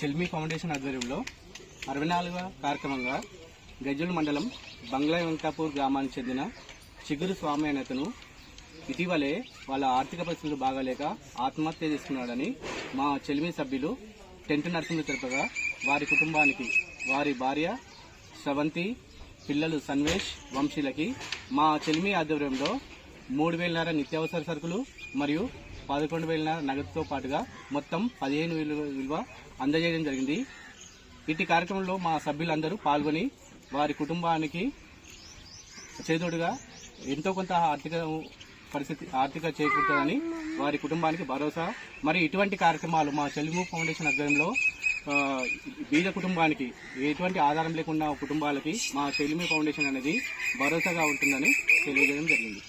చెల్మి foundation ఆధ్వర్యంలో అరవై నాలుగవ కార్యక్రమంగా గజ్జల మండలం బంగ్లా వెంకటాపూర్ గ్రామానికి చెందిన చిగురు స్వామి అనేతను ఇటీవలే వాళ్ళ ఆర్థిక పరిస్థితులు బాగాలేక ఆత్మహత్య చేసుకున్నాడని మా చెలిమి సభ్యులు టెంట్ నర్సింగ్ తెలుపగా వారి కుటుంబానికి వారి భార్య స్రవంతి పిల్లలు సన్వేష్ వంశీలకి మా చెలిమి ఆధ్వర్యంలో మూడు వేలన్నర నిత్యావసర సరుకులు మరియు పదకొండు వేల నగదుతో పాటుగా మొత్తం పదిహేను విలువ విలువ అందజేయడం జరిగింది. ఇటు కార్యక్రమంలో మా సభ్యులందరూ పాల్గొని వారి కుటుంబానికి చేదోడుగా ఎంతో కొంత ఆర్థిక పరిస్థితి ఆర్థిక చేకూరుతుందని వారి కుటుంబానికి భరోసా. మరి ఇటువంటి కార్యక్రమాలు మా చెలుము ఫౌండేషన్ ఆధ్వర్యంలో బీద కుటుంబానికి ఎటువంటి ఆధారం లేకుండా కుటుంబాలకి మా చెలిమి ఫౌండేషన్ అనేది భరోసాగా ఉంటుందని తెలియజేయడం జరిగింది.